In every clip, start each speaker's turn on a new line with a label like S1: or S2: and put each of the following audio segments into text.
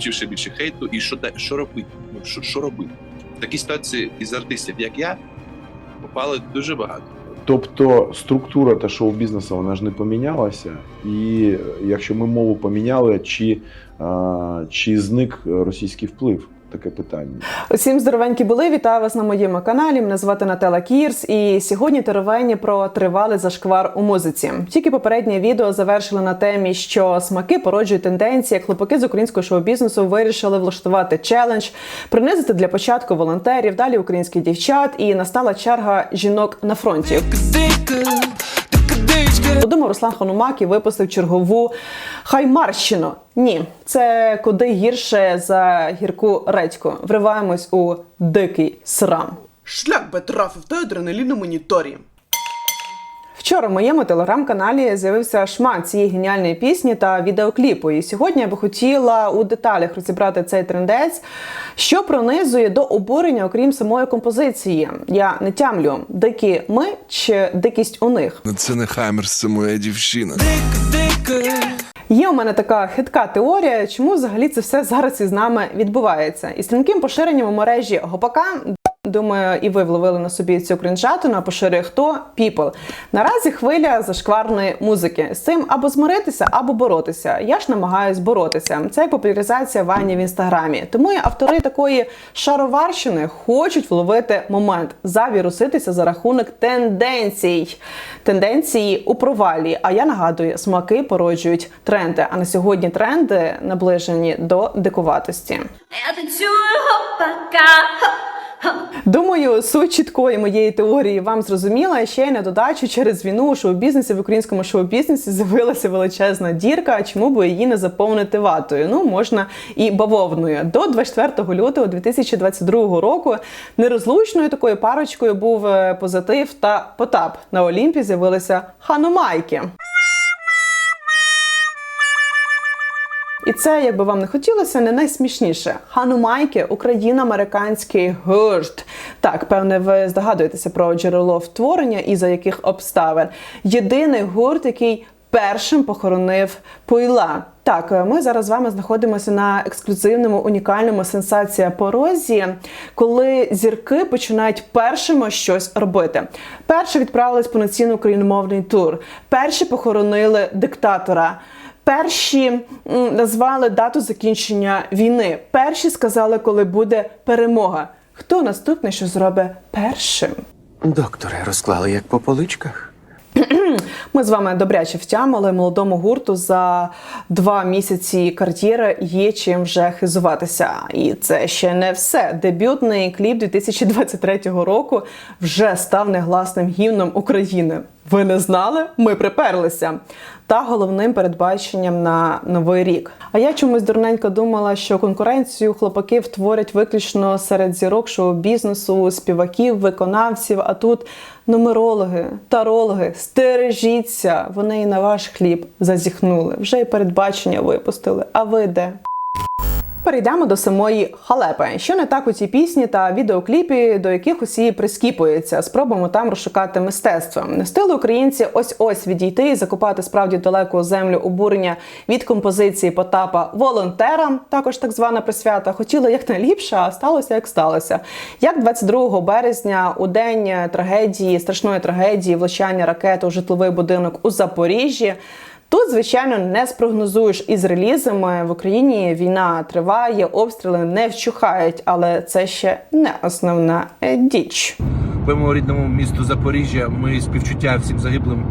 S1: ще більше хейту. І що, що робити? Ну, що, що робити? В такій ситуації із артистів, як я, попали дуже багато.
S2: Тобто структура та шоу-бізнесу вона ж не помінялася, і якщо ми мову поміняли, чи, а, чи зник російський вплив? Таке питання.
S3: Усім здоровенькі були. Вітаю вас на моєму каналі. Мене звати Нателла Кірс. І сьогодні теревені про тривалий зашквар у музиці. Тільки попереднє відео завершили на темі, що смаки породжують тенденції. як Хлопаки з українського шоу-бізнесу вирішили влаштувати челендж, принизити для початку волонтерів, далі українських дівчат. І настала черга жінок на фронті. Подумав Руслан Ханумак і випустив чергову хаймарщину. Ні, це куди гірше за гірку редьку. Вриваємось у дикий срам.
S4: Шлях би трафив той адреналіну моніторі.
S3: Вчора в моєму телеграм-каналі з'явився шмат цієї геніальної пісні та відеокліпу. І сьогодні я би хотіла у деталях розібрати цей трендець, що пронизує до обурення, окрім самої композиції. Я не тямлю, дикі ми чи дикість у них.
S5: Ну, Це не Хаймерс, це моя дівчина.
S3: Є у мене така хитка теорія, чому взагалі це все зараз із нами відбувається. І стрімким поширенням у мережі Гопака. Думаю, і ви вловили на собі цю кринжатину, а поширює хто People. Наразі хвиля зашкварної музики. З цим або змиритися, або боротися. Я ж намагаюсь боротися. Це популяризація вані в інстаграмі. Тому і автори такої шароварщини хочуть вловити момент завіруситися за рахунок тенденцій. Тенденції у провалі. А я нагадую, смаки породжують тренди. А на сьогодні тренди наближені до дикуватості.
S6: Я.
S3: Думаю, суть чіткої моєї теорії вам зрозуміла. Ще й на додачу через війну у шоу-бізнесі в українському шоу-бізнесі з'явилася величезна дірка. Чому би її не заповнити ватою? Ну можна і бавовною. До 24 лютого 2022 року нерозлучною такою парочкою був е, позитив та потап. На Олімпі з'явилися ханомайки. І це, як би вам не хотілося, не найсмішніше. Ханумайки україно-американський гурт. Так, певне, ви здогадуєтеся про джерело втворення і за яких обставин. Єдиний гурт, який першим похоронив пойла. Так, ми зараз з вами знаходимося на ексклюзивному унікальному сенсація порозі, коли зірки починають першими щось робити. Перші відправились повноцінний україномовний тур. Перші похоронили диктатора. Перші назвали дату закінчення війни. Перші сказали, коли буде перемога. Хто наступний, що зробить першим?
S7: Докторе, розклали як по поличках.
S3: Ми з вами добряче втямили молодому гурту за два місяці кар'єри є чим вже хизуватися. І це ще не все. Дебютний кліп 2023 року вже став негласним гімном України. Ви не знали? Ми приперлися. Та головним передбаченням на новий рік. А я чомусь дурненько думала, що конкуренцію хлопаків творять виключно серед зірок шоу-бізнесу, співаків, виконавців. А тут нумерологи, тарологи, стережіться. Вони і на ваш хліб зазіхнули. Вже й передбачення випустили. А ви де? Перейдемо до самої халепи. Що не так у цій пісні та відеокліпі, до яких усі прискіпуються. Спробуємо там розшукати мистецтво. Не встигли українці ось ось відійти і закопати справді далеку землю обурення від композиції Потапа волонтерам, також так звана присвята. Хотіли якнайліпше, а сталося як сталося. Як 22 березня, у день трагедії, страшної трагедії, влучання ракети у житловий будинок у Запоріжжі. Тут, звичайно, не спрогнозуєш із релізами. В Україні війна триває, обстріли не вщухають, але це ще не основна е, діч.
S8: по моєму рідному місту Запоріжжя. Ми співчуття всім загиблим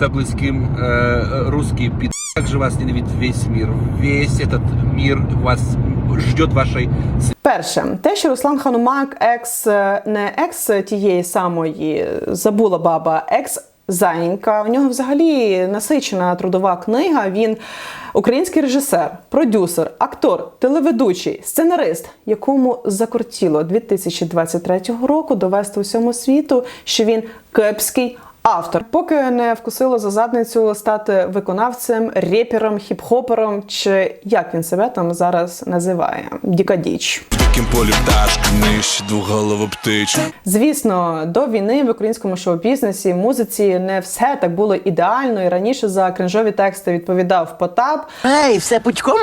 S8: та близьким. Е, е, русський під як же вас ненавидит весь мир. Весь этот мир вас ждет вашей
S3: Перше, те, що Руслан Ханумак, екс е, не екс тієї самої забула баба, екс. Зайнька, у нього взагалі насичена трудова книга. Він український режисер, продюсер, актор, телеведучий, сценарист, якому закортіло 2023 року довести усьому світу, що він кепський автор. Поки не вкусило за задницю стати виконавцем, репером, хіп-хопером, чи як він себе там зараз називає Дікадіч.
S5: Такім полі пташка нижче двоголову птичку.
S3: Звісно, до війни в українському шоу-бізнесі музиці не все так було ідеально. І раніше за кринжові тексти відповідав Потап.
S7: Ей, все пучком?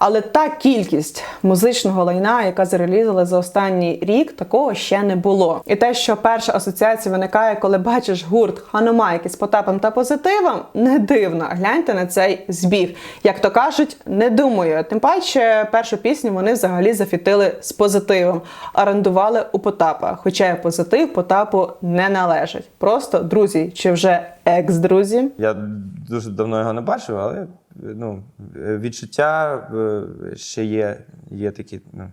S3: Але та кількість музичного лайна, яка зарелізала за останній рік, такого ще не було. І те, що перша асоціація виникає, коли бачиш гурт Ханумайки з потапом та позитивом, не дивно. Гляньте на цей збіг. Як то кажуть, не думаю. Тим паче, першу пісню вони взагалі зафітили з позитивом, орендували у Потапа. Хоча позитив Потапу не належить. Просто друзі, чи вже екс-друзі.
S9: Я дуже давно його не бачив, але ну, відчуття е, ще є, є такі. Ну.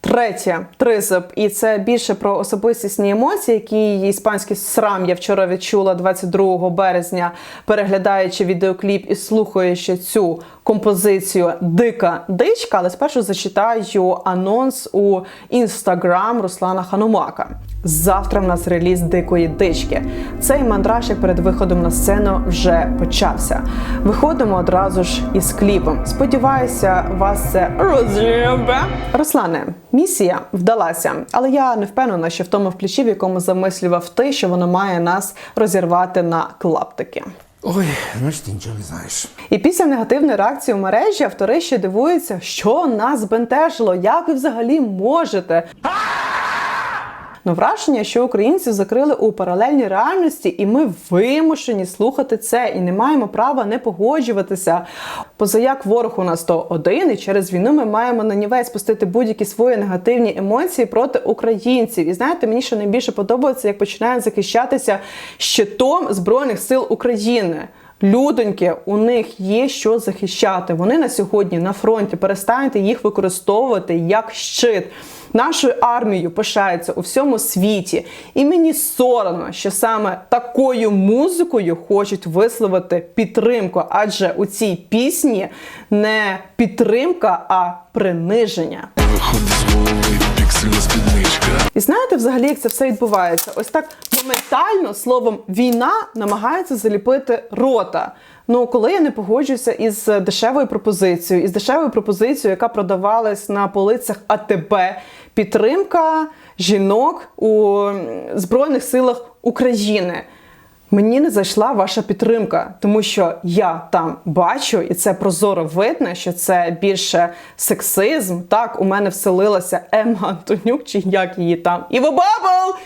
S3: Третє тризуб, і це більше про особистісні емоції, які іспанський срам я вчора відчула 22 березня, переглядаючи відеокліп і слухаючи цю композицію Дика дичка. Але спершу зачитаю анонс у інстаграм Руслана Ханумака. Завтра в нас реліз дикої дички. Цей мандраж як перед виходом на сцену вже почався. Виходимо одразу ж із кліпом. Сподіваюся, вас це роз'єбе. Руслане, місія вдалася, але я не впевнена, що в тому включі, в якому замислював ти, що воно має нас розірвати на клаптики.
S10: Ой, значить ти нічого не знаєш.
S3: І після негативної реакції в мережі автори ще дивуються, що нас збентежило, як ви взагалі можете. Ну, враження, що українців закрили у паралельній реальності, і ми вимушені слухати це і не маємо права не погоджуватися. Позаяк ворог у нас то один, і через війну ми маємо на нівець спустити будь-які свої негативні емоції проти українців. І знаєте, мені що найбільше подобається, як починають захищатися щитом Збройних сил України. Людоньки, у них є що захищати. Вони на сьогодні на фронті. Перестаньте їх використовувати як щит. Нашою армією пишаються у всьому світі, і мені соромно, що саме такою музикою хочуть висловити підтримку, адже у цій пісні не підтримка, а приниження.
S5: Виходить з голови піксельна спідничка.
S3: І знаєте, взагалі, як це все відбувається? Ось так моментально словом війна намагається заліпити рота. Ну, коли я не погоджуюся із дешевою пропозицією, із дешевою пропозицією, яка продавалась на полицях АТБ, підтримка жінок у Збройних силах України. Мені не зайшла ваша підтримка, тому що я там бачу, і це прозоро видно, що це більше сексизм. Так, у мене вселилася Ема Антонюк, чи як її там Іво Бабл!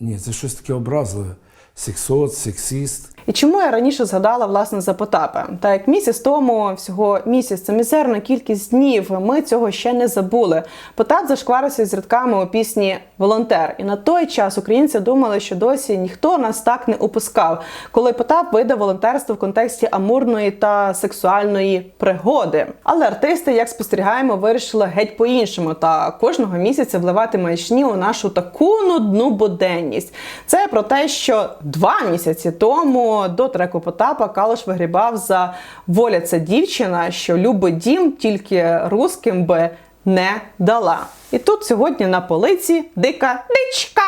S10: Ні, це щось таке образливе. Сексот, сексіст.
S3: І чому я раніше згадала власне за Потапа? Так як місяць тому, всього місяць, це мізерна кількість днів. Ми цього ще не забули. Потап зашкварився з рядками у пісні Волонтер. І на той час українці думали, що досі ніхто нас так не упускав, коли Потап видав волонтерство в контексті амурної та сексуальної пригоди. Але артисти, як спостерігаємо, вирішили геть по-іншому та кожного місяця вливати маячні у нашу таку нудну буденність. Це про те, що два місяці тому до треку Потапа Калош вигрібав за воля ця дівчина, що любить дім тільки русським би не дала. І тут сьогодні на полиці дика дичка.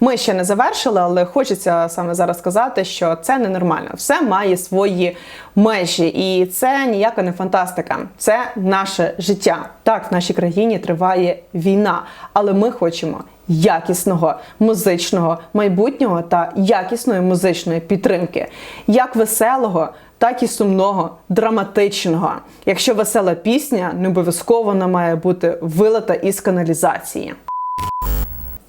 S3: Ми ще не завершили, але хочеться саме зараз сказати, що це ненормально. Все має свої межі, і це ніяка не фантастика. Це наше життя. Так, в нашій країні триває війна, але ми хочемо якісного музичного майбутнього та якісної музичної підтримки, як веселого. Так і сумного, драматичного. Якщо весела пісня, не обов'язково вона має бути вилита із каналізації.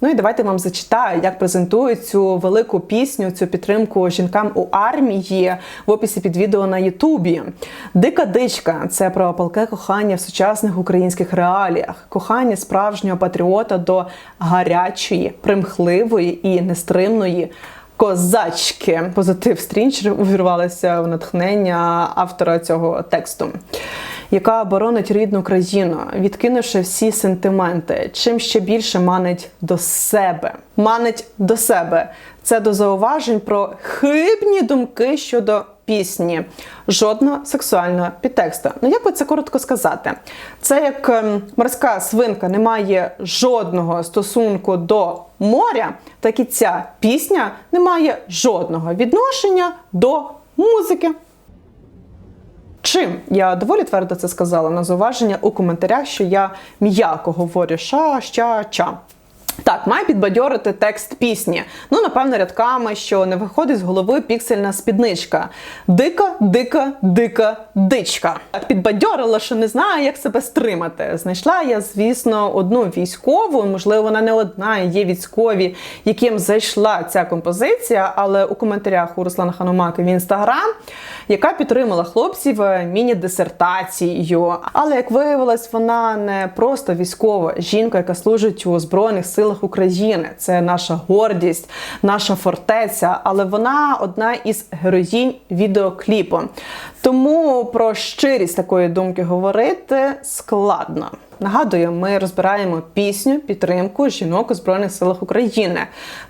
S3: Ну і давайте вам зачитаю, як презентують цю велику пісню, цю підтримку жінкам у армії в описі під відео на Ютубі. Дика дичка це про палке кохання в сучасних українських реаліях, кохання справжнього патріота до гарячої, примхливої і нестримної. Козачки позитив стрінчер увірвалися в натхнення автора цього тексту яка боронить рідну країну, відкинувши всі сентименти, чим ще більше манить до себе. Манить до себе. Це до зауважень про хибні думки щодо пісні, жодного сексуального підтексту. Ну як би це коротко сказати? Це як ем, морська свинка не має жодного стосунку до моря, так і ця пісня не має жодного відношення до музики. Чим я доволі твердо це сказала на зауваження у коментарях, що я м'яко говорю ша, ща, ча. Так, має підбадьорити текст пісні. Ну, напевно, рядками, що не виходить з голови піксельна спідничка. Дика, дика, дика, дичка. Підбадьорила, що не знаю, як себе стримати. Знайшла я, звісно, одну військову, можливо, вона не одна, є військові, яким зайшла ця композиція, але у коментарях у Руслана Ханумаки в інстаграм, яка підтримала хлопців е, міні-дисертацією. Але як виявилось, вона не просто військова жінка, яка служить у Збройних силах України. Це наша гордість, наша фортеця, але вона одна із героїнь відеокліпу. Тому про щирість такої думки говорити складно. Нагадую, ми розбираємо пісню підтримку жінок у Збройних силах України,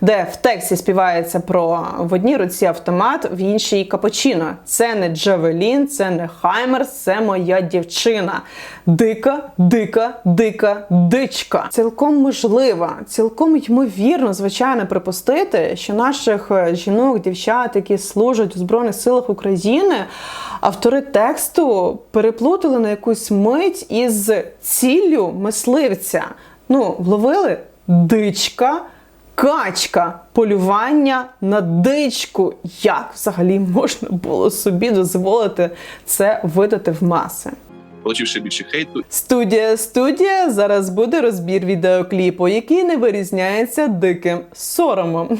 S3: де в тексті співається про в одній руці автомат, в іншій капучино. Це не Джавелін, це не Хаймерс, це моя дівчина. Дика, дика, дика, дичка. Цілком можливо, цілком ймовірно, звичайно, припустити, що наших е, жінок, дівчат, які служать у Збройних силах України, автори тексту переплутали на якусь мить із ціллю мисливця. Ну, вловили дичка. Качка, полювання на дичку. Як взагалі можна було собі дозволити це видати в маси?
S1: Получивши більше хейту,
S3: Студія, студія. Зараз буде розбір відеокліпу, який не вирізняється диким соромом.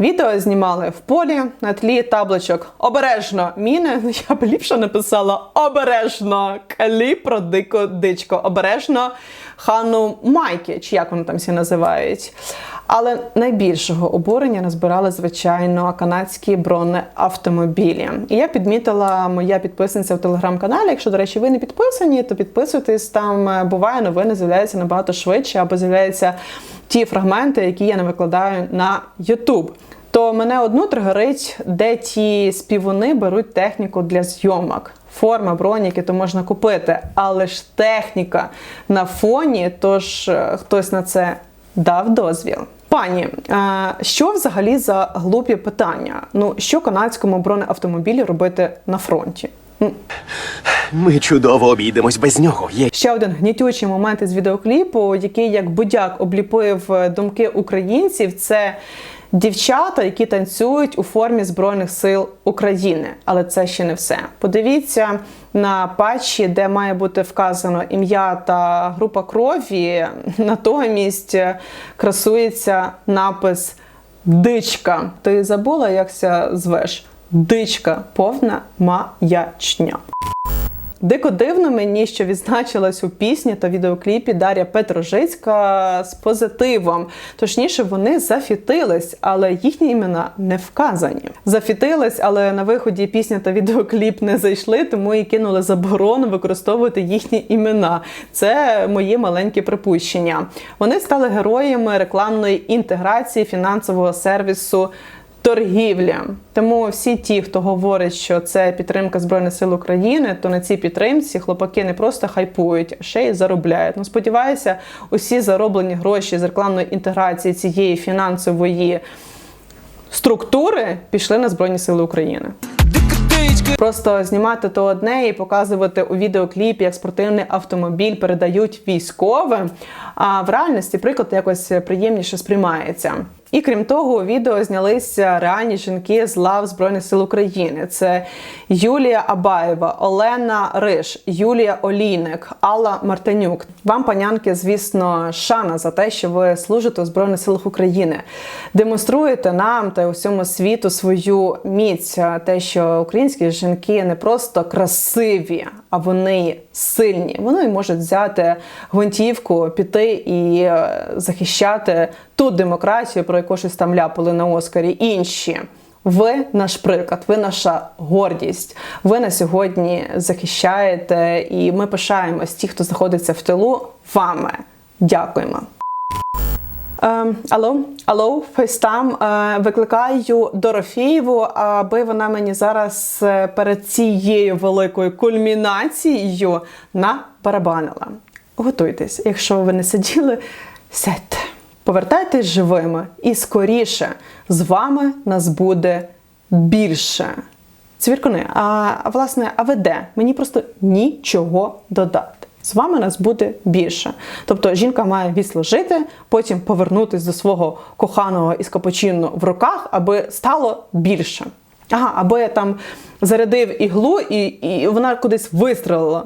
S3: Відео знімали в полі на тлі табличок обережно міни. Ну, Я б ліпше написала обережно кліп про дику дичку. Обережно хану Майки, чи як вони там всі називають. Але найбільшого обурення назбирали, звичайно, канадські бронеавтомобілі. І я підмітила моя підписниця в телеграм-каналі. Якщо, до речі, ви не підписані, то підписуйтесь. Там е, буває новини з'являються набагато швидше, або з'являються ті фрагменти, які я не викладаю на YouTube. То мене одну тригерить, де ті співуни беруть техніку для зйомок. Форма, броніки, то можна купити, але ж техніка на фоні, тож е, хтось на це дав дозвіл. Пані, е, що взагалі за глупі питання? Ну, що канадському бронеавтомобілі робити на фронті?
S7: Ми чудово обійдемось без нього. Є
S3: Ще один гнітючий момент із відеокліпу, який як будяк обліпив е, думки українців, це дівчата, які танцюють у формі Збройних сил України. Але це ще не все. Подивіться на патчі, де має бути вказано ім'я та група крові. Натомість е, красується напис Дичка. Ти забула, як це звеш? Дичка, повна маячня. Дико дивно мені, що відзначилась у пісні та відеокліпі Дар'я Петрожицька з позитивом. Точніше, вони зафітились, але їхні імена не вказані. Зафітились, але на виході пісня та відеокліп не зайшли, тому і кинули заборону використовувати їхні імена. Це мої маленькі припущення. Вони стали героями рекламної інтеграції фінансового сервісу торгівля. Тому всі ті, хто говорить, що це підтримка Збройних сил України, то на цій підтримці хлопаки не просто хайпують, а ще й заробляють. Ну сподіваюся, усі зароблені гроші з рекламної інтеграції цієї фінансової структури пішли на Збройні Сили України. Просто знімати то одне і показувати у відеокліпі, як спортивний автомобіль передають військовим. А в реальності приклад якось приємніше сприймається. І крім того, у відео знялися реальні жінки з лав Збройних сил України. Це Юлія Абаєва, Олена Риш, Юлія Олійник, Алла Мартинюк. Вам, панянки, звісно, шана за те, що ви служите у Збройних силах України. Демонструєте нам та усьому світу свою міць, те, що українські жінки не просто красиві, а вони сильні. Вони можуть взяти гвинтівку, піти і е, захищати ту демократію, про яку щось там ляпали на Оскарі. Інші. Ви наш приклад, ви наша гордість. Ви на сьогодні захищаєте, і ми пишаємось ті, хто знаходиться в тилу, вами. Дякуємо. Ем, алло, алло, фейстам. Викликаю Дорофєєву, аби вона мені зараз е, перед цією великою кульмінацією набарабанила. Готуйтесь, якщо ви не сиділи, сядьте. Повертайтесь живими і скоріше з вами нас буде більше. Цвіркуни, а власне, а ви де? Мені просто нічого додати. З вами нас буде більше. Тобто жінка має відслужити, потім повернутися до свого коханого із капучино в руках, аби стало більше. Ага, або я там зарядив іглу і, і вона кудись вистрелила.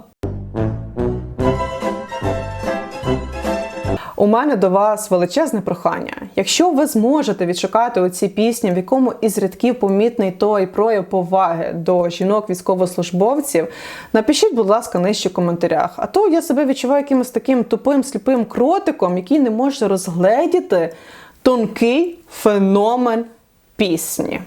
S3: У мене до вас величезне прохання. Якщо ви зможете відшукати у цій пісні, в якому із рядків помітний той прояв поваги до жінок військовослужбовців, напишіть, будь ласка, нижче в коментарях. А то я себе відчуваю якимось таким тупим сліпим кротиком, який не може розгледіти тонкий феномен пісні.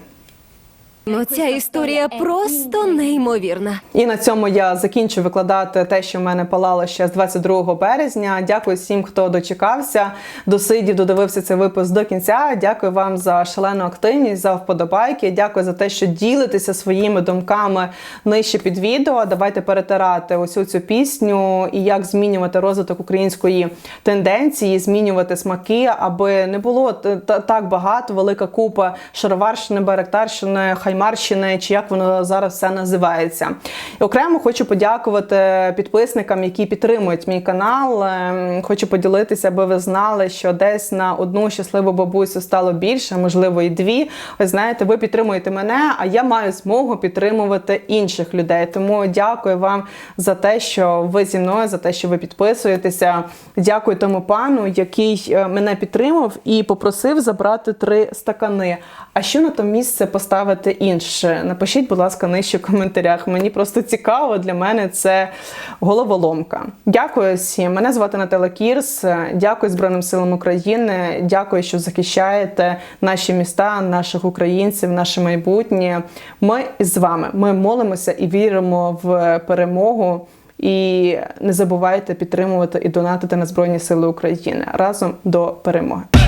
S11: Ну, ця історія просто неймовірна.
S3: І на цьому я закінчу викладати те, що в мене палало ще з 22 березня. Дякую всім, хто дочекався, досидів, додивився цей випуск до кінця. Дякую вам за шалену активність, за вподобайки. Дякую за те, що ділитеся своїми думками нижче під відео. Давайте перетирати ось цю пісню і як змінювати розвиток української тенденції, змінювати смаки, аби не було та- так багато, велика купа шароварщини, баректарщини, хаймарщини, чи як воно зараз все називається. І окремо хочу подякувати підписникам, які підтримують мій канал. Ем, Хочу поділитися, аби ви знали, що десь на одну щасливу бабусю стало більше, можливо, і дві. Ви знаєте, ви підтримуєте мене, а я маю змогу підтримувати інших людей. Тому дякую вам за те, що ви зі мною, за те, що ви підписуєтеся. Дякую тому пану, який е, мене підтримав і попросив забрати три стакани. А що на то місце поставити інше? Напишіть, будь ласка, нижче в коментарях. Мені просто цікаво, для мене це головоломка. Дякую всім. Мене звати Наталя Кірс. Дякую Збройним силам України. Дякую, що захищаєте наші міста, наших українців, наше майбутнє. Ми з вами. Ми молимося і віримо в перемогу. І не забувайте підтримувати і донатити на Збройні Сили України разом до перемоги.